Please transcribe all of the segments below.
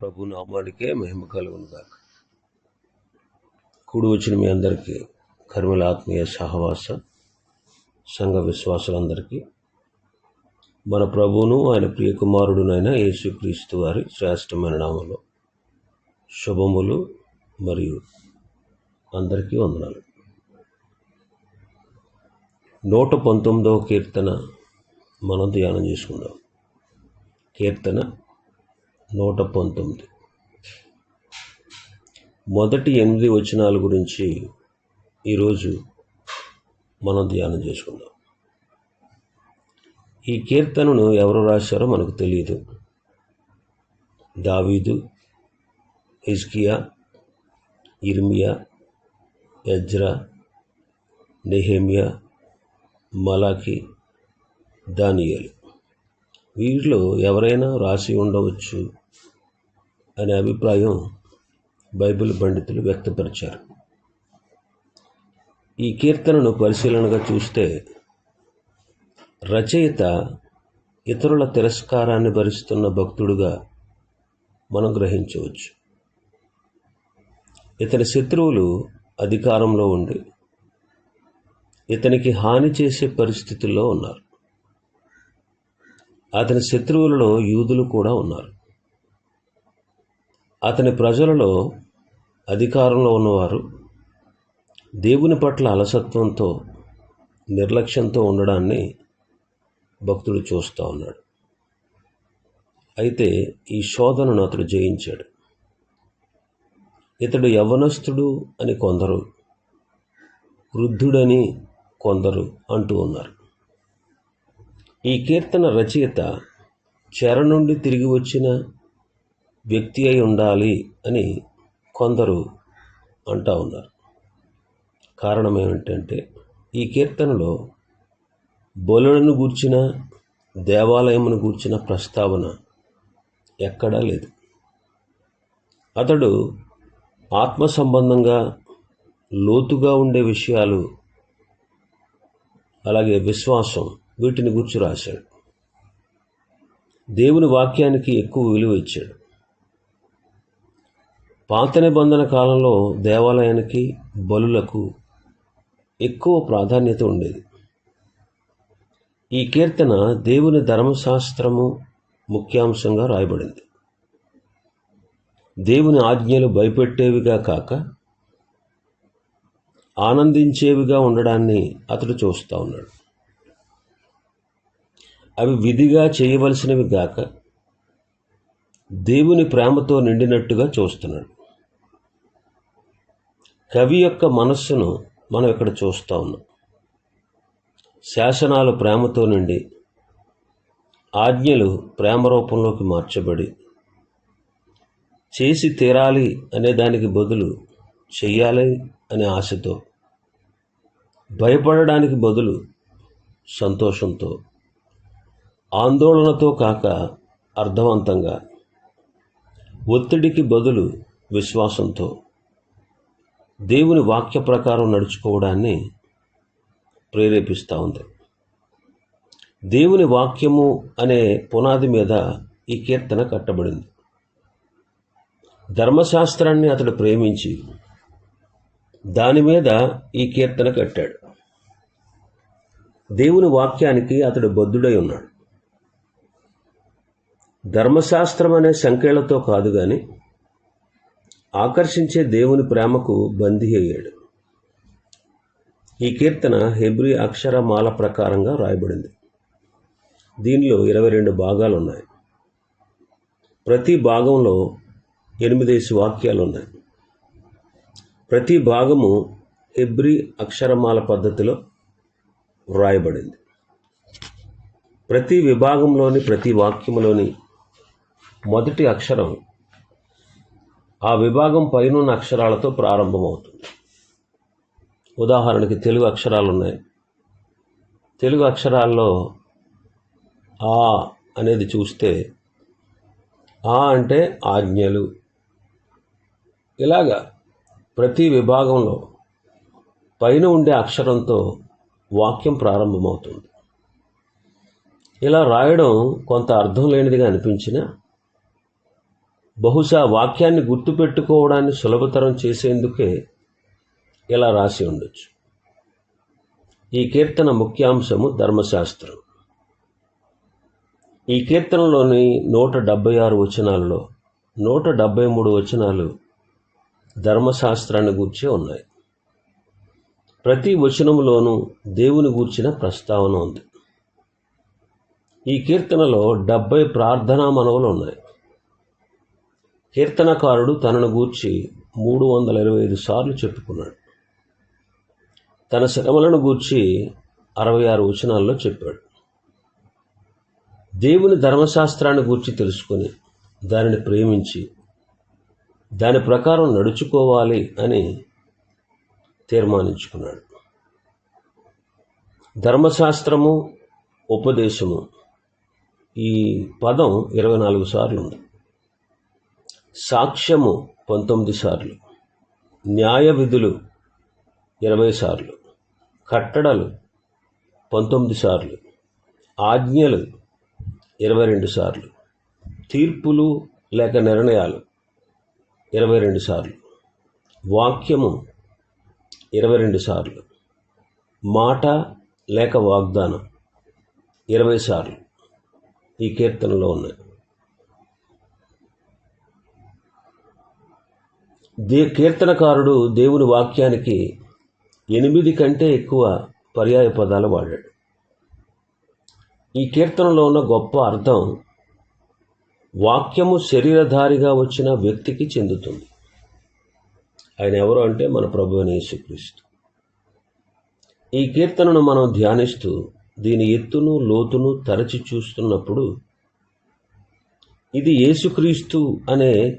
ప్రభు నామానికే మహిమ కలుగును కూడు కూడి వచ్చిన మీ అందరికీ కర్మల ఆత్మీయ సహవాస సంఘ విశ్వాసులందరికీ మన ప్రభువును ఆయన ప్రియ కుమారుడునైన యేసుక్రీస్తు వారి శ్రేష్టమైన నామంలో శుభములు మరియు అందరికీ వందనాలు. నూట పంతొమ్మిదవ కీర్తన మనం ధ్యానం చేసుకుందాం. కీర్తన నూట పంతొమ్మిది. మొదటి ఎనిమిది వచనాల గురించి ఈరోజు మనం ధ్యానం చేసుకుందాం. ఈ కీర్తనను ఎవరు రాశారో మనకు తెలియదు దావీదు హిజ్కియా ఇర్మియా ఎజ్రా నెహేమియా మలాకి దానియలు. వీరిలో ఎవరైనా రాసి ఉండవచ్చు? అనే అభిప్రాయం బైబిల్ పండితులు వ్యక్తపరిచారు. ఈ కీర్తనను పరిశీలనగా చూస్తే రచయిత ఇతరుల తిరస్కారాన్ని భరిస్తున్న భక్తుడుగా మనం గ్రహించవచ్చు. ఇతని శత్రువులు అధికారంలో ఉండి ఇతనికి హాని చేసే పరిస్థితుల్లో ఉన్నారు. అతని శత్రువులలో యూదులు కూడా ఉన్నారు. అతని ప్రజలలో అధికారంలో ఉన్నవారు దేవుని పట్ల అలసత్వంతో నిర్లక్ష్యంతో ఉండడాన్ని భక్తుడు చూస్తూ ఉన్నాడు. అయితే ఈ శోధనను అతడు జయించాడు. ఇతడు యవనస్తుడు అని కొందరు వృద్ధుడని కొందరు అంటూ ఉన్నారు. ఈ కీర్తన రచయిత చెర నుండి తిరిగి వచ్చిన వ్యక్తి అయి ఉండాలి అని కొందరు అంటా ఉన్నారు. కారణం ఏమిటంటే ఈ కీర్తనలో బలులను గూర్చిన దేవాలయమును గూర్చిన ప్రస్తావన ఎక్కడా లేదు. అతడు ఆత్మ సంబంధంగా లోతుగా ఉండే విషయాలు అలాగే విశ్వాసం వీటిని గుర్చి రాశాడు. దేవుని వాక్యానికి ఎక్కువ విలువ ఇచ్చాడు. పాత నిబంధన కాలంలో దేవాలయానికి బలులకు ఎక్కువ ప్రాధాన్యత ఉండేది. ఈ కీర్తన దేవుని ధర్మశాస్త్రము ముఖ్యాంశంగా రాయబడింది. దేవుని ఆజ్ఞలు భయపెట్టేవిగా కాక ఆనందించేవిగా ఉండడాన్ని అతడు చూస్తూ ఉన్నాడు. అవి విధిగా చేయవలసినవి గాక దేవుని ప్రేమతో నిండినట్టుగా చూస్తున్నాడు. కవి యొక్క మనస్సును మనం ఇక్కడ చూస్తూ ఉన్నాం. శాసనాలు ప్రేమతో నుండి ఆజ్ఞలు ప్రేమ రూపంలోకి మార్చబడి చేసి తీరాలి అనే దానికి బదులు చెయ్యాలి అనే ఆశతో భయపడడానికి బదులు సంతోషంతో ఆందోళనతో కాక అర్థవంతంగా ఒత్తిడికి బదులు విశ్వాసంతో దేవుని వాక్య ప్రకారం నడుచుకోవడాన్ని ప్రేరేపిస్తూ ఉంది. దేవుని వాక్యము అనే పునాది మీద ఈ కీర్తన కట్టబడింది. ధర్మశాస్త్రాన్ని అతడు ప్రేమించి దాని మీద ఈ కీర్తన కట్టాడు. దేవుని వాక్యానికి అతడు బద్ధుడై ఉన్నాడు. ధర్మశాస్త్రం అనే సంఖ్యలతో కాదు కానీ ఆకర్షించే దేవుని ప్రేమకు బందీ అయ్యాడు. ఈ కీర్తన హెబ్రి అక్షరమాల ప్రకారంగా రాయబడింది. దీనిలో ఇరవై రెండు భాగాలు ఉన్నాయి ప్రతి భాగంలో ఎనిమిదేసి వాక్యాలు ఉన్నాయి ప్రతి భాగము హెబ్రి అక్షరమాల పద్ధతిలో వ్రాయబడింది. ప్రతి విభాగంలోని ప్రతి వాక్యంలోని మొదటి అక్షరం ఆ విభాగం పైనున్న అక్షరాలతో ప్రారంభమవుతుంది. ఉదాహరణకి తెలుగు అక్షరాలు ఉన్నాయి తెలుగు అక్షరాల్లో ఆ అనేది చూస్తే ఆ అంటే ఆజ్ఞలు. ఇలాగా ప్రతి విభాగంలో పైన ఉండే అక్షరంతో వాక్యం ప్రారంభమవుతుంది. ఇలా రాయడం కొంత అర్థం లేనిదిగా అనిపించినా బహుశా వాక్యాన్ని గుర్తుపెట్టుకోవడాన్ని సులభతరం చేసేందుకే ఇలా రాసి ఉండొచ్చు. ఈ కీర్తన ముఖ్యాంశము ధర్మశాస్త్రం. ఈ కీర్తనలోని నూట డెబ్భై ఆరు వచనాలలో నూట డెబ్భై మూడు వచనాలు ధర్మశాస్త్రాన్ని గూర్చే ఉన్నాయి. ప్రతి వచనంలోనూ దేవుని గూర్చిన ప్రస్తావన ఉంది. ఈ కీర్తనలో డెబ్భై ప్రార్థనా మనవులు ఉన్నాయి. కీర్తనకారుడు తనను గూర్చి మూడు వందల ఇరవై ఐదు సార్లు చెప్పుకున్నాడు. తన శ్రమలను గూర్చి అరవై ఆరు వచనాల్లో చెప్పాడు. దేవుని ధర్మశాస్త్రాన్ని గూర్చి తెలుసుకొని దానిని ప్రేమించి దాని ప్రకారం నడుచుకోవాలి అని తీర్మానించుకున్నాడు. ధర్మశాస్త్రము ఉపదేశము ఈ పదం ఇరవై నాలుగు సార్లు ఉంది. సాక్ష్యము పంతొమ్మిది సార్లు. న్యాయ విధులు ఇరవై సార్లు. కట్టడలు పంతొమ్మిది సార్లు. ఆజ్ఞలు ఇరవై రెండు సార్లు. తీర్పులు లేక నిర్ణయాలు ఇరవై రెండు సార్లు. వాక్యము ఇరవై రెండు సార్లు. మాట లేక వాగ్దానం ఇరవై సార్లు. ఈ కీర్తనలో ఉన్నాయి. దే కీర్తనకారుడు దేవుని వాక్యానికి ఎనిమిది కంటే ఎక్కువ పర్యాయ పదాలు వాడాడు. ఈ కీర్తనలో ఉన్న గొప్ప అర్థం వాక్యము శరీరధారిగా వచ్చిన వ్యక్తికి చెందుతుంది. ఆయన ఎవరు అంటే మన ప్రభు అని యేసుక్రీస్తు. ఈ కీర్తనను మనం ధ్యానిస్తూ దీని ఎత్తును లోతును తరచి చూస్తున్నప్పుడు ఇది యేసుక్రీస్తు అనే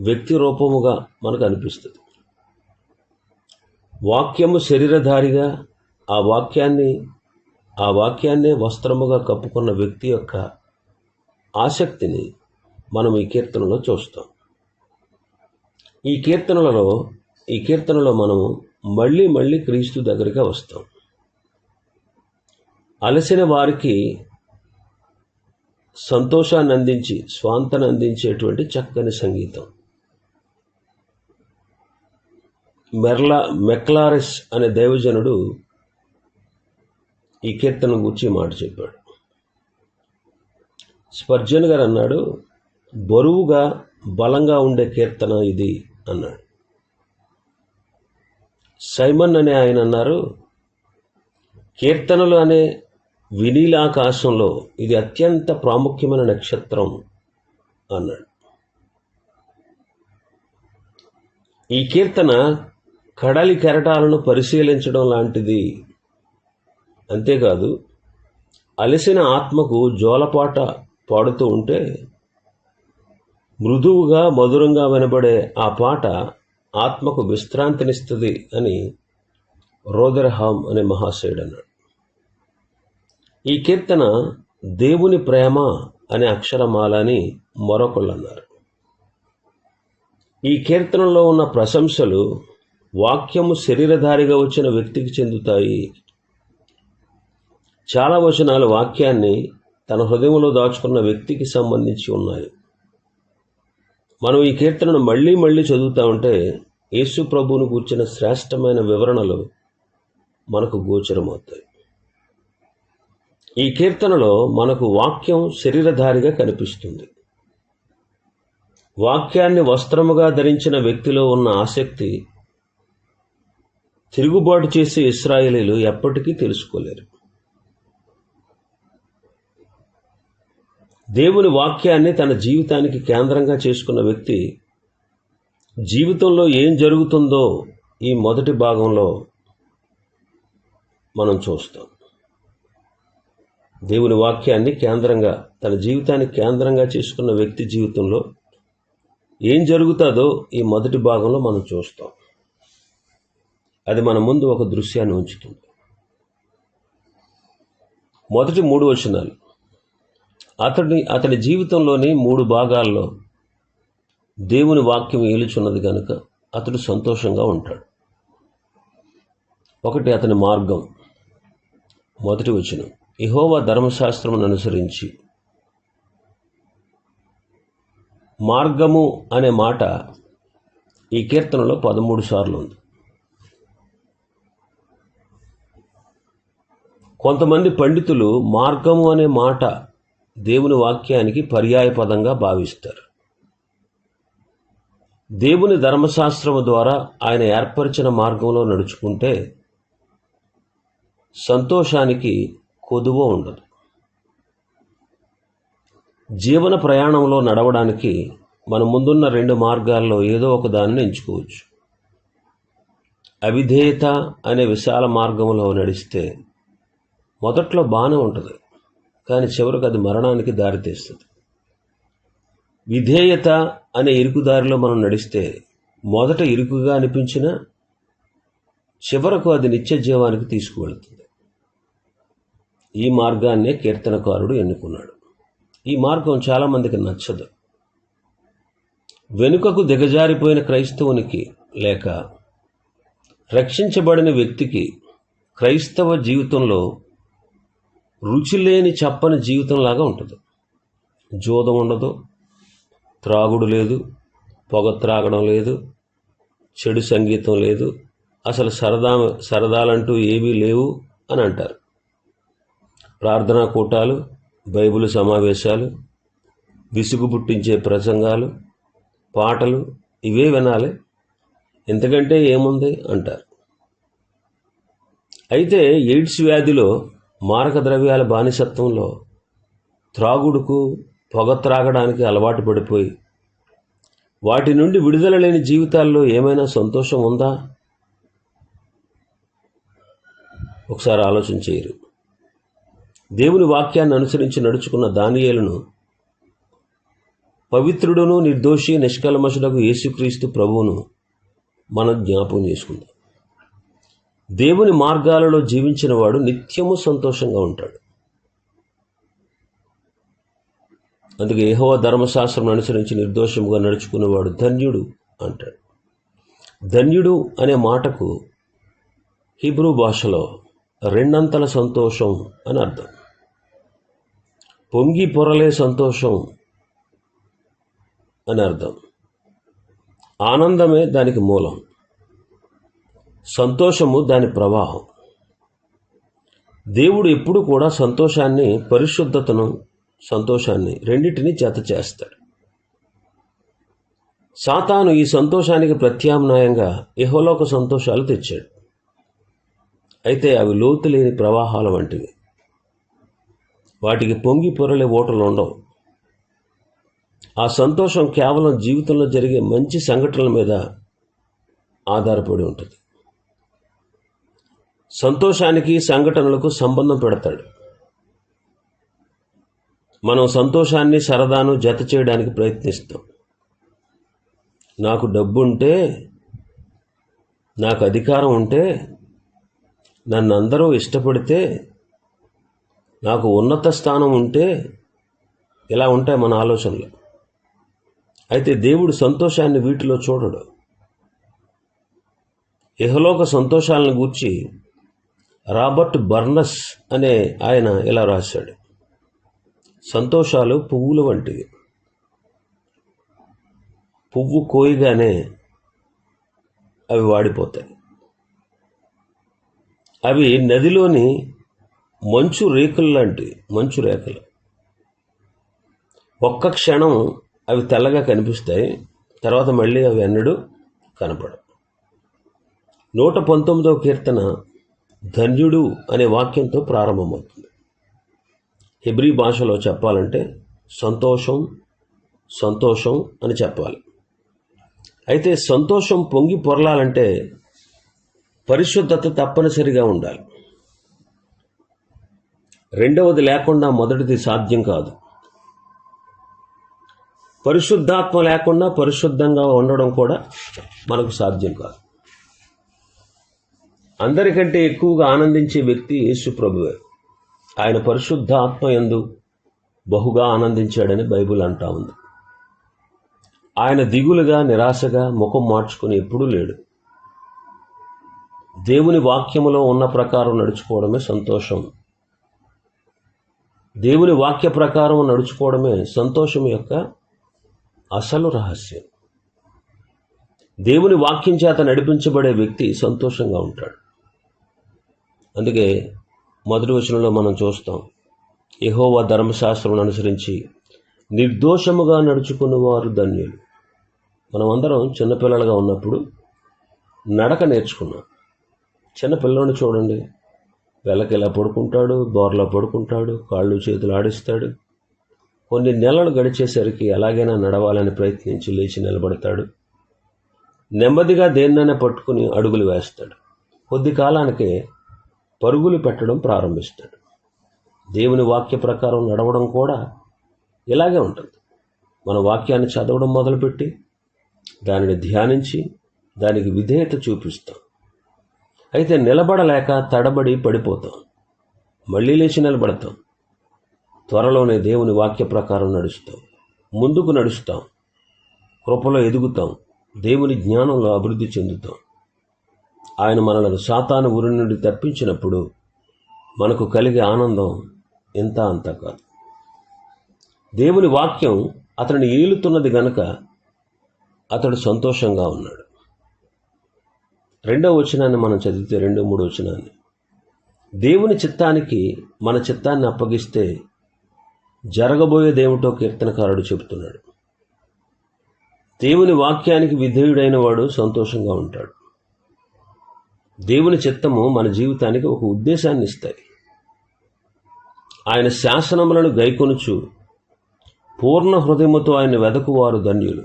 వ్యక్తి రూపముగా మనకు అనిపిస్తుంది వాక్యము శరీరధారిగా ఆ వాక్యాన్ని ఆ వాక్యాన్నే వస్త్రముగా కప్పుకున్న వ్యక్తి యొక్క ఆసక్తిని మనం ఈ కీర్తనలో చూస్తాం. ఈ కీర్తనలలో ఈ కీర్తనలో మనము మళ్ళీ మళ్ళీ క్రీస్తు దగ్గరికి వస్తాం. అలసిన వారికి సంతోషాన్ని అందించి స్వాంతను అందించేటువంటి చక్కని సంగీతం. మెర్లా మెక్లారెస్ అనే దైవజనుడు ఈ కీర్తన గురించి మాట చెప్పాడు. స్పర్జన్ గారు అన్నాడు బరువుగా బలంగా ఉండే కీర్తన ఇది అన్నాడు. సైమన్ అనే ఆయన అన్నారు కీర్తనలు అనే వినీలాకాశంలో ఇది అత్యంత ప్రాముఖ్యమైన నక్షత్రం అన్నాడు. ఈ కీర్తన కడలి కెరటాలను పరిశీలించడం లాంటిది. అంతేకాదు అలసిన ఆత్మకు జోలపాట పాడుతూ ఉంటే మృదువుగా మధురంగా వినబడే ఆ పాట ఆత్మకు విశ్రాంతినిస్తుంది అని రోదర్హామ్ అనే మహాశయుడు అన్నాడు. ఈ కీర్తన దేవుని ప్రేమ అనే అక్షరమాల అని మరొకళ్ళు అన్నారు. ఈ కీర్తనలో ఉన్న ప్రశంసలు వాక్యము శరీరధారిగా వచ్చిన వ్యక్తికి చెందుతాయి. చాలా వచనాలు వాక్యాన్ని తన హృదయంలో దాచుకున్న వ్యక్తికి సంబంధించి ఉన్నాయి. మనం ఈ కీర్తనను మళ్ళీ మళ్ళీ చదువుతా ఉంటే యేసు ప్రభువును కూర్చిన శ్రేష్టమైన వివరణలు మనకు గోచరమవుతాయి. ఈ కీర్తనలో మనకు వాక్యం శరీరధారిగా కనిపిస్తుంది. వాక్యాన్ని వస్త్రముగా ధరించిన వ్యక్తిలో ఉన్న ఆసక్తి తిరుగుబాటు చేసే ఇస్రాయేలీలు ఎప్పటికీ తెలుసుకోలేరు. దేవుని వాక్యాన్ని తన జీవితానికి కేంద్రంగా చేసుకున్న వ్యక్తి జీవితంలో ఏం జరుగుతుందో ఈ మొదటి భాగంలో మనం చూస్తాం. దేవుని వాక్యాన్ని కేంద్రంగా తన జీవితాన్ని కేంద్రంగా చేసుకున్న వ్యక్తి జీవితంలో ఏం జరుగుతుందో ఈ మొదటి భాగంలో మనం చూస్తాం. అది మన ముందు ఒక దృశ్యాన్ని ఉంచుతుంది. మొదటి మూడు వచనాలు. అతడి అతడి జీవితంలోని మూడు భాగాల్లో దేవుని వాక్యం ఏలుచున్నది కనుక అతడు సంతోషంగా ఉంటాడు. ఒకటి అతని మార్గం. మొదటి వచనం. ఇహోవా ధర్మశాస్త్రమును అనుసరించి మార్గము అనే మాట ఈ కీర్తనలో పదమూడు సార్లు ఉంది. కొంతమంది పండితులు మార్గము అనే మాట దేవుని వాక్యానికి పర్యాయపదంగా భావిస్తారు. దేవుని ధర్మశాస్త్రము ద్వారా ఆయన ఏర్పరిచిన మార్గంలో నడుచుకుంటే సంతోషానికి కొదువ ఉండదు. జీవన ప్రయాణంలో నడవడానికి మన ముందున్న రెండు మార్గాల్లో ఏదో ఒక దానిని ఎంచుకోవచ్చు. అవిధేయత అనే విశాల మార్గంలో నడిస్తే మొదట్లో బాగానే ఉంటుంది. కానీ చివరికి అది మరణానికి దారితీస్తుంది విధేయత అనే ఇరుకుదారిలో మనం నడిస్తే మొదట ఇరుకుగా అనిపించిన చివరకు అది నిత్య జీవానికి తీసుకువెళుతుంది. ఈ మార్గాన్నే కీర్తనకారుడు ఎన్నుకున్నాడు. ఈ మార్గం చాలామందికి నచ్చదు. వెనుకకు దిగజారిపోయిన క్రైస్తవునికి లేక రక్షించబడిన వ్యక్తికి క్రైస్తవ జీవితంలో రుచి లేని చప్పని జీవితంలాగా ఉంటుంది. జోదం ఉండదు త్రాగుడు లేదు పొగ త్రాగడం లేదు చెడు సంగీతం లేదు అసలు సరదా సరదాలంటూ ఏవీ లేవు అని అంటారు. ప్రార్థనా కూటాలు బైబిల్ సమావేశాలు విసుగు పుట్టించే ప్రసంగాలు పాటలు ఇవే వినాలి ఎంతకంటే ఏముంది అంటారు. అయితే ఎయిడ్స్ వ్యాధిలో మారక ద్రవ్యాల బానిసత్వంలో త్రాగుడుకు పొగ త్రాగడానికి అలవాటు పడిపోయి వాటి నుండి విడుదల లేని జీవితాల్లో ఏమైనా సంతోషం ఉందా? ఒకసారి ఆలోచన చేయరు. దేవుని వాక్యాన్ని అనుసరించి నడుచుకున్న దానియేలను పవిత్రుడును నిర్దోషి నిష్కల్మషులకు యేసుక్రీస్తు ప్రభువును మనం జ్ఞాపం చేసుకుందాం. దేవుని మార్గాలలో జీవించిన వాడు నిత్యము సంతోషంగా ఉంటాడు. అందుకే ఏహో ధర్మశాస్త్రం అనుసరించి నిర్దోషముగా నడుచుకునేవాడు ధన్యుడు అంటాడు. ధన్యుడు అనే మాటకు హిబ్రూ భాషలో రెండంతల సంతోషం అని అర్థం. పొంగి పొరలే సంతోషం అని అర్థం. ఆనందమే దానికి మూలం. సంతోషము దాని ప్రవాహం. దేవుడు ఎప్పుడు కూడా సంతోషాన్ని పరిశుద్ధతను సంతోషాన్ని రెండింటినీ జత చేస్తాడు. సాతాను ఈ సంతోషానికి ప్రత్యామ్నాయంగా ఇహలోక సంతోషాలు తెచ్చాడు. అయితే అవి లోతు లేని ప్రవాహాల వంటివి. వాటికి పొంగి పొరలే ఓటలు ఉండవు. ఆ సంతోషం కేవలం జీవితంలో జరిగే మంచి సంఘటనల మీద ఆధారపడి ఉంటుంది. సంతోషానికి సంఘటనలకు సంబంధం పెడతాడు. మనం సంతోషాన్ని సరదాను జత చేయడానికి ప్రయత్నిస్తాం. నాకు డబ్బు ఉంటే నాకు అధికారం ఉంటే నన్ను అందరూ ఇష్టపడితే నాకు ఉన్నత స్థానం ఉంటే ఇలా ఉంటాయి మన ఆలోచనలు. అయితే దేవుడు సంతోషాన్ని వీటిలో చూడడు. ఇహలోక సంతోషాలను గూర్చి రాబర్ట్ బర్నస్ అనే ఆయన ఇలా రాశాడు. సంతోషాలు పువ్వుల వంటివి. పువ్వు కోయగానే అవి వాడిపోతాయి. అవి నదిలోని మంచు రేకులు లాంటివి మంచు రేఖలు ఒక్క క్షణం అవి తెల్లగా కనిపిస్తాయి తర్వాత మళ్ళీ అవి ఎన్నడూ కనపడవు. నూట పంతొమ్మిదవ కీర్తన ధన్యుడు అనే వాక్యంతో ప్రారంభమవుతుంది. హెబ్రీ భాషలో చెప్పాలంటే సంతోషం సంతోషం అని చెప్పాలి. అయితే సంతోషం పొంగి పొరలాలంటే పరిశుద్ధత తప్పనిసరిగా ఉండాలి. రెండవది లేకుండా మొదటిది సాధ్యం కాదు. పరిశుద్ధాత్మ లేకుండా పరిశుద్ధంగా ఉండడం కూడా మనకు సాధ్యం కాదు. అందరికంటే ఎక్కువగా ఆనందించే వ్యక్తి యేసు ప్రభువే. ఆయన పరిశుద్ధ ఆత్మ బహుగా ఆనందించాడని బైబిల్ అంటా ఉంది. ఆయన దిగులుగా నిరాశగా ముఖం మార్చుకుని ఎప్పుడూ లేడు. దేవుని వాక్యములో ఉన్న ప్రకారం నడుచుకోవడమే సంతోషం. దేవుని వాక్య ప్రకారం నడుచుకోవడమే సంతోషం యొక్క అసలు రహస్యం. దేవుని వాక్యం చేత నడిపించబడే వ్యక్తి సంతోషంగా ఉంటాడు. అందుకే మొదటి వచనంలో మనం చూస్తాం యహోవా ధర్మశాస్త్రం అనుసరించి నిర్దోషముగా నడుచుకున్న వారు ధన్యులు. మనమందరం చిన్నపిల్లలుగా ఉన్నప్పుడు నడక నేర్చుకున్నాం. చిన్నపిల్లని చూడండి వెళ్ళకి ఇలా పడుకుంటాడు బోర్లో పడుకుంటాడు కాళ్ళు చేతులు ఆడిస్తాడు కొన్ని నెలలు గడిచేసరికి ఎలాగైనా నడవాలని ప్రయత్నించి లేచి నిలబడతాడు నెమ్మదిగా దేన్నైనా పట్టుకుని అడుగులు వేస్తాడు. కొద్ది కాలానికే పరుగులు పెట్టడం ప్రారంభిస్తాడు. దేవుని వాక్య ప్రకారం నడవడం కూడా ఇలాగే ఉంటుంది. మన వాక్యాన్ని చదవడం మొదలుపెట్టి దానిని ధ్యానించి దానికి విధేయత చూపిస్తాం. అయితే నిలబడలేక తడబడి పడిపోతాం. మళ్ళీ లేచి నిలబడతాం. త్వరలోనే దేవుని వాక్య ప్రకారం నడుస్తాం. ముందుకు నడుస్తాం. కృపలో ఎదుగుతాం. దేవుని జ్ఞానంలో అభివృద్ధి చెందుతాం. ఆయన మనలను సాతాను ఊరి నుండి తప్పించినప్పుడు మనకు కలిగే ఆనందం ఎంత అంత కాదు. దేవుని వాక్యం అతడిని ఏలుతున్నది గనక అతడు సంతోషంగా ఉన్నాడు. రెండవ వచనాన్ని మనం చదివితే రెండో మూడో వచనాన్ని. దేవుని చిత్తానికి మన చిత్తాన్ని అప్పగిస్తే జరగబోయేదేమిటో కీర్తనకారుడు చెబుతున్నాడు. దేవుని వాక్యానికి విధేయుడైన వాడు సంతోషంగా ఉంటాడు. దేవుని చిత్తము మన జీవితానికి ఒక ఉద్దేశాన్ని ఇస్తాయి. ఆయన శాసనములను గైకొనుచు పూర్ణ హృదయముతో ఆయన వెదకువారు ధన్యులు.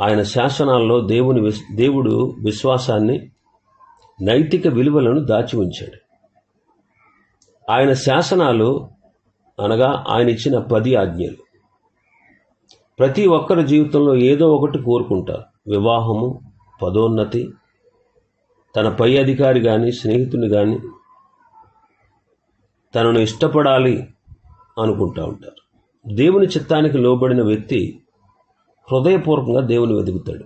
ఆయన శాసనాల్లో దేవుని విస్- దేవుడు విశ్వాసాన్ని నైతిక విలువలను దాచి ఉంచాడు. ఆయన శాసనాలు అనగా ఆయన ఇచ్చిన పది ఆజ్ఞలు. ప్రతి ఒక్కరి జీవితంలో ఏదో ఒకటి కోరుకుంటారు. వివాహము పదోన్నతి తన పై అధికారి కానీ స్నేహితుని కానీ తనను ఇష్టపడాలి అనుకుంటా ఉంటారు. దేవుని చిత్తానికి లోబడిన వ్యక్తి హృదయపూర్వకంగా దేవుని వెతుకుతాడు.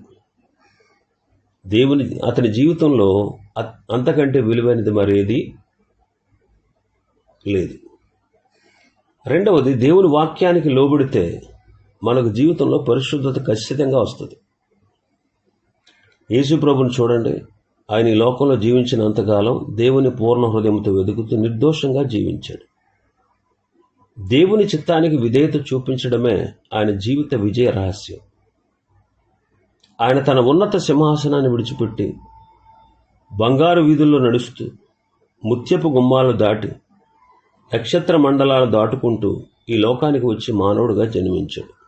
దేవుని అతని జీవితంలో అంతకంటే విలువైనది మరేది లేదు. రెండవది దేవుని వాక్యానికి లోబడితే మనకు జీవితంలో పరిశుద్ధత ఖచ్చితంగా వస్తుంది. యేసు ప్రభుని చూడండి. ఆయన ఈ లోకంలో జీవించినంతకాలం దేవుని పూర్ణ హృదయంతో వెతుకుతూ నిర్దోషంగా జీవించాడు. దేవుని చిత్తానికి విధేయత చూపించడమే ఆయన జీవిత విజయ రహస్యం. ఆయన తన ఉన్నత సింహాసనాన్ని విడిచిపెట్టి బంగారు వీధుల్లో నడుస్తూ ముత్యపు గుమ్మాలు దాటి నక్షత్ర మండలాలు దాటుకుంటూ ఈ లోకానికి వచ్చి మానవుడిగా జన్మించాడు.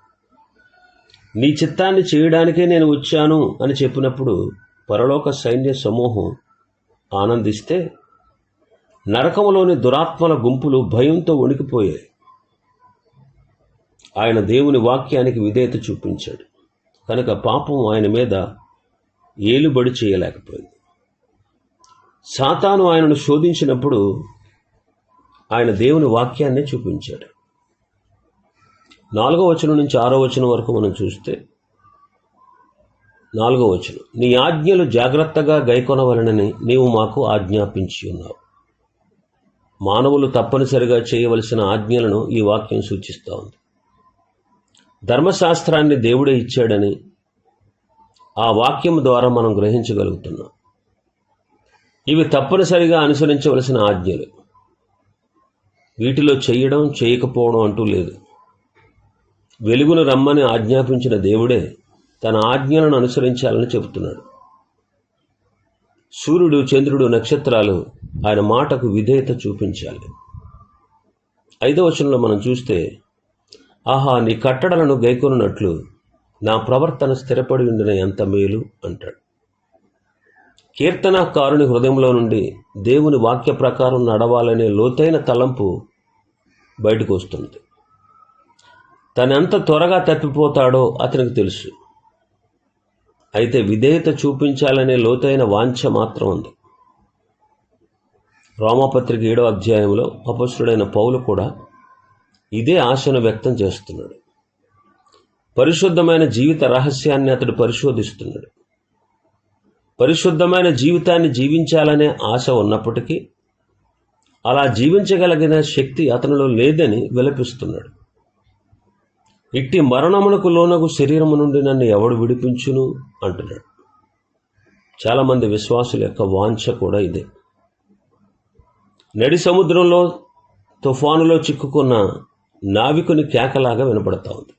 నీ చిత్తాన్ని చేయడానికే నేను వచ్చాను అని చెప్పినప్పుడు పరలోక సైన్య సమూహం ఆనందిస్తే నరకములోని దురాత్మల గుంపులు భయంతో వణికిపోయాయి. ఆయన దేవుని వాక్యానికి విధేయత చూపించాడు. కనుక పాపం ఆయన మీద ఏలుబడి చేయలేకపోయింది. సాతాను ఆయనను శోధించినప్పుడు ఆయన దేవుని వాక్యాన్ని చూపించాడు. నాలుగో వచనం నుంచి ఆరో వచనం వరకు మనం చూస్తే నాలుగో వచనం. నీ ఆజ్ఞలు జాగ్రత్తగా గైకొనవలనని నీవు మాకు ఆజ్ఞాపించి ఉన్నావు. మానవులు తప్పనిసరిగా చేయవలసిన ఆజ్ఞలను ఈ వాక్యం సూచిస్తూ ఉంది. ధర్మశాస్త్రాన్ని దేవుడే ఇచ్చాడని ఆ వాక్యం ద్వారా మనం గ్రహించగలుగుతున్నాం. ఇవి తప్పనిసరిగా అనుసరించవలసిన ఆజ్ఞలు. వీటిలో చేయడం చేయకపోవడం అంటూ లేదు. వెలుగును రమ్మని ఆజ్ఞాపించిన దేవుడే తన ఆజ్ఞలను అనుసరించాలని చెబుతున్నాడు. సూర్యుడు చంద్రుడు నక్షత్రాలు ఆయన మాటకు విధేయత చూపించాలి. ఐదవ వచనంలో మనం చూస్తే ఆహా నీ కట్టడలను గైకొనున్నట్లు నా ప్రవర్తన స్థిరపడి ఉండిన ఎంత మేలు అంటాడు. కీర్తనకారుని హృదయంలో నుండి దేవుని వాక్య ప్రకారం నడవాలనే లోతైన తలంపు బయటకు వస్తుంది. తనెంత త్వరగా తప్పిపోతాడో అతనికి తెలుసు. అయితే విధేయత చూపించాలనే లోతైన వాంఛ మాత్రం ఉంది. రోమపత్రిక ఏడో అధ్యాయంలో అపస్తుడైన పౌలు కూడా ఇదే ఆశను వ్యక్తం చేస్తున్నాడు. పరిశుద్ధమైన జీవిత రహస్యాన్ని అతడు పరిశోధిస్తున్నాడు. పరిశుద్ధమైన జీవితాన్ని జీవించాలనే ఆశ ఉన్నప్పటికీ అలా జీవించగలిగిన శక్తి అతనిలో లేదని విలపిస్తున్నాడు. ఇట్టి మరణమునకు లోనకు శరీరము నుండి నన్ను ఎవడు విడిపించును? అంటున్నాడు. చాలామంది విశ్వాసుల యొక్క వాంఛ కూడా ఇదే. నడి సముద్రంలో తుఫానులో చిక్కుకున్న నావికుని కేకలాగా వినపడతా ఉంది.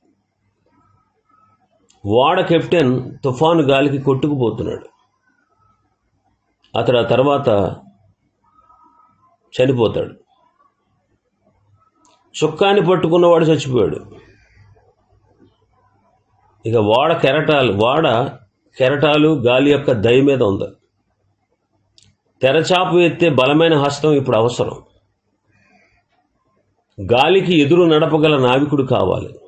వాడ కెప్టెన్ తుఫాను గాలికి కొట్టుకుపోతున్నాడు. అతడు ఆ తర్వాత చనిపోతాడు. చుక్కాని పట్టుకున్నవాడు చచ్చిపోయాడు. ఇక వాడ కెరటాలు వాడ కెరటాలు గాలి యొక్క దయ మీద ఉంది. తెరచాపు ఎత్తే బలమైన హస్తం ఇప్పుడు అవసరం. గాలికి ఎదురు నడపగల నావికుడు కావాలి.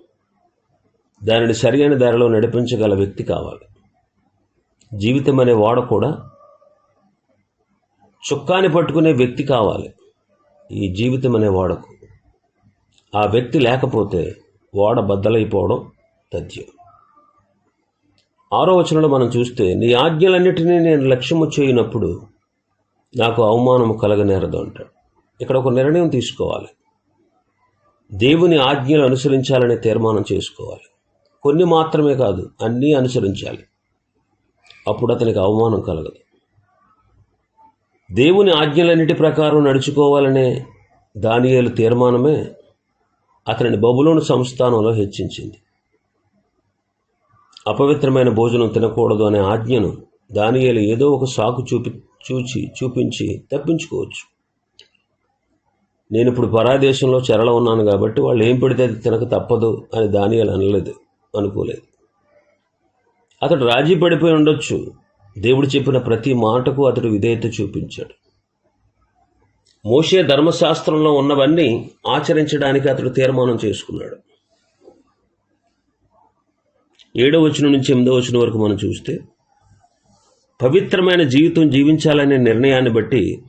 దానిని సరియైన దారిలో నడిపించగల వ్యక్తి కావాలి. జీవితం అనే వాడ కూడా చుక్కాని పట్టుకునే వ్యక్తి కావాలి. ఈ జీవితం అనే వాడకు. ఆ వ్యక్తి లేకపోతే వాడ బద్దలైపోవడం తథ్యం. ఆరో వచనంలో మనం చూస్తే నీ ఆజ్ఞలన్నిటినీ నేను లక్ష్యము చేయనప్పుడు నాకు అవమానం కలగనేరదు అంటాడు. ఇక్కడ ఒక నిర్ణయం తీసుకోవాలి. దేవుని ఆజ్ఞలు అనుసరించాలనే తీర్మానం చేసుకోవాలి. కొన్ని మాత్రమే కాదు అన్నీ అనుసరించాలి. అప్పుడు అతనికి అవమానం కలగదు. దేవుని ఆజ్ఞలన్నిటి ప్రకారం నడుచుకోవాలనే దానియేలు తీర్మానమే అతనిని బబులోని సంస్థానంలో హెచ్చించింది. అపవిత్రమైన భోజనం తినకూడదు అనే ఆజ్ఞను దానియేలు ఏదో ఒక సాకు చూపి చూచి చూపించి తప్పించుకోవచ్చు. నేను ఇప్పుడు పరాదేశంలో చెరలో ఉన్నాను కాబట్టి వాళ్ళు ఏం పెడితే అది తినక తప్పదు అని దానియాలు అనలేదు అనుకోలేదు. అతడు రాజీ పడిపోయి ఉండొచ్చు. దేవుడు చెప్పిన ప్రతి మాటకు అతడు విధేయత చూపించాడు. మోషే ధర్మశాస్త్రంలో ఉన్నవన్నీ ఆచరించడానికి అతడు తీర్మానం చేసుకున్నాడు. ఏడవ వచనం నుంచి ఎనిమిదో వచనం వరకు మనం చూస్తే పవిత్రమైన జీవితం జీవించాలనే నిర్ణయాన్ని బట్టి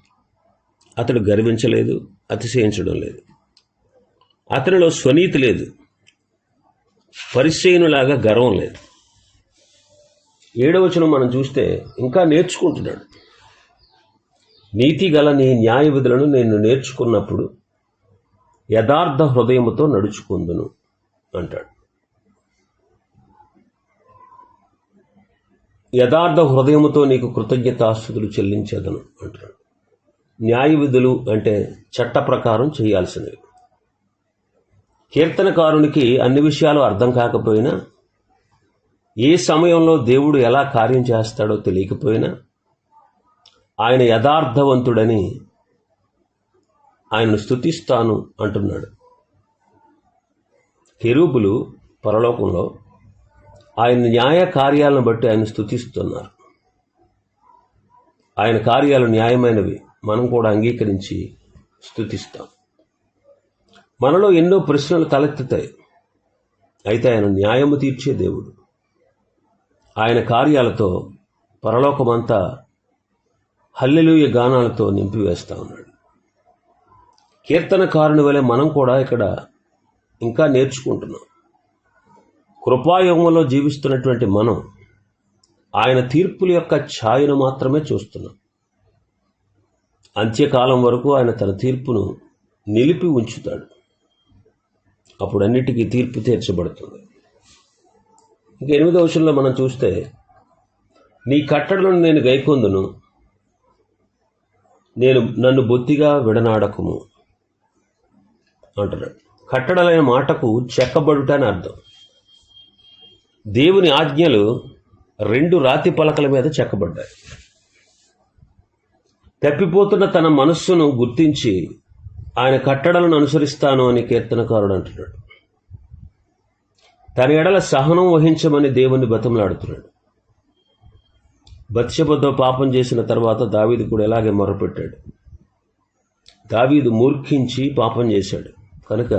అతడు గర్వించలేదు అతిశయించడం లేదు. అతనిలో స్వనీతి లేదు. పరిచయనులాగా గర్వం లేదు. ఏడవచనం మనం చూస్తే ఇంకా నేర్చుకుంటున్నాడు. నీతి గల నీ న్యాయ విధులను నేను నేర్చుకున్నప్పుడు యథార్థ హృదయముతో నడుచుకుందును అంటాడు. యథార్థ హృదయముతో నీకు కృతజ్ఞతాస్తుతులు చెల్లించేదను అంటున్నాడు. న్యాయ విధులు అంటే చట్ట ప్రకారం చేయాల్సినవి. కీర్తనకారునికి అన్ని విషయాలు అర్థం కాకపోయినా ఏ సమయంలో దేవుడు ఎలా కార్యం చేస్తాడో తెలియకపోయినా ఆయన యథార్థవంతుడని ఆయనను స్థుతిస్తాను అంటున్నాడు. కెరూపులు పరలోకంలో ఆయన న్యాయ కార్యాలను బట్టి ఆయన స్థుతిస్తున్నారు ఆయన కార్యాలు న్యాయమైనవి. మనం కూడా అంగీకరించి స్థుతిస్తాం మనలో ఎన్నో ప్రశ్నలు తలెత్తుతాయి. అయితే ఆయన న్యాయము తీర్చే దేవుడు. ఆయన కార్యాలతో పరలోకమంతా హల్లెలూయ గానాలతో నింపివేస్తా ఉన్నాడు. కీర్తనకారుని వలె మనం కూడా ఇక్కడ ఇంకా నేర్చుకుంటున్నాం. కృపాయుగంలో జీవిస్తున్నటువంటి మనం ఆయన తీర్పుల యొక్క ఛాయను మాత్రమే చూస్తున్నాం. అంత్యకాలం వరకు ఆయన తన తీర్పును నిలిపి ఉంచుతాడు. అప్పుడు అన్నిటికీ తీర్పు తీర్చబడుతుంది. ఇంక ఎనిమిదో విషయంలో మనం చూస్తే నీ కట్టడలను నేను గైకొందును నేను నన్ను బొత్తిగా విడనాడకుము అంటున్నాడు కట్టడలైన మాటకు చెక్కబడుట అని అర్థం. దేవుని ఆజ్ఞలు రెండు రాతి పలకల మీద చెక్కబడ్డాయి. తప్పిపోతున్న తన మనస్సును గుర్తించి ఆయన కట్టడలను అనుసరిస్తాను అని కీర్తనకారుడు అంటున్నాడు. తన ఎడల సహనం వహించమని దేవుని బతంలాడుతున్నాడు బత్షబతో పాపం చేసిన తర్వాత దావీదు కూడా ఇలాగే మొరపెట్టాడు. దావీదు మూర్ఖించి పాపం చేశాడు. కనుక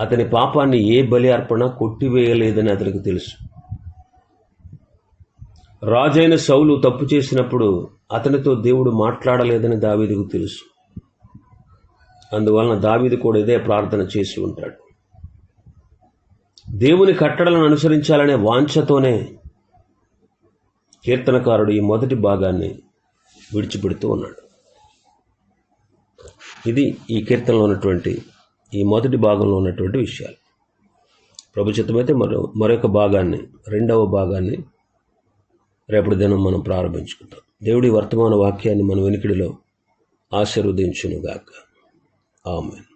అతని పాపాన్ని ఏ బలి అర్పణ కొట్టివేయలేదని అతనికి తెలుసు. రాజైన సౌలు తప్పు చేసినప్పుడు అతనితో దేవుడు మాట్లాడలేదని దావీదుకు తెలుసు. అందువలన దావీదు కూడా ఇదే ప్రార్థన చేసి ఉంటాడు. దేవుని కట్టడలను అనుసరించాలనే వాంఛతోనే కీర్తనకారుడు ఈ మొదటి భాగాన్ని విడిచిపెడుతూ ఉన్నాడు. ఇది ఈ కీర్తనలో ఉన్నటువంటి ఈ మొదటి భాగంలో ఉన్నటువంటి విషయాలు. ప్రభు మరో మరొక భాగాన్ని రెండవ భాగాన్ని రేపటి దినం మనం ప్రారంభించుకుంటాం. దేవుడి వర్తమాన వాక్యాన్ని మన వెనుకడిలో ఆశీర్వదించునుగాక. ఆమెన్.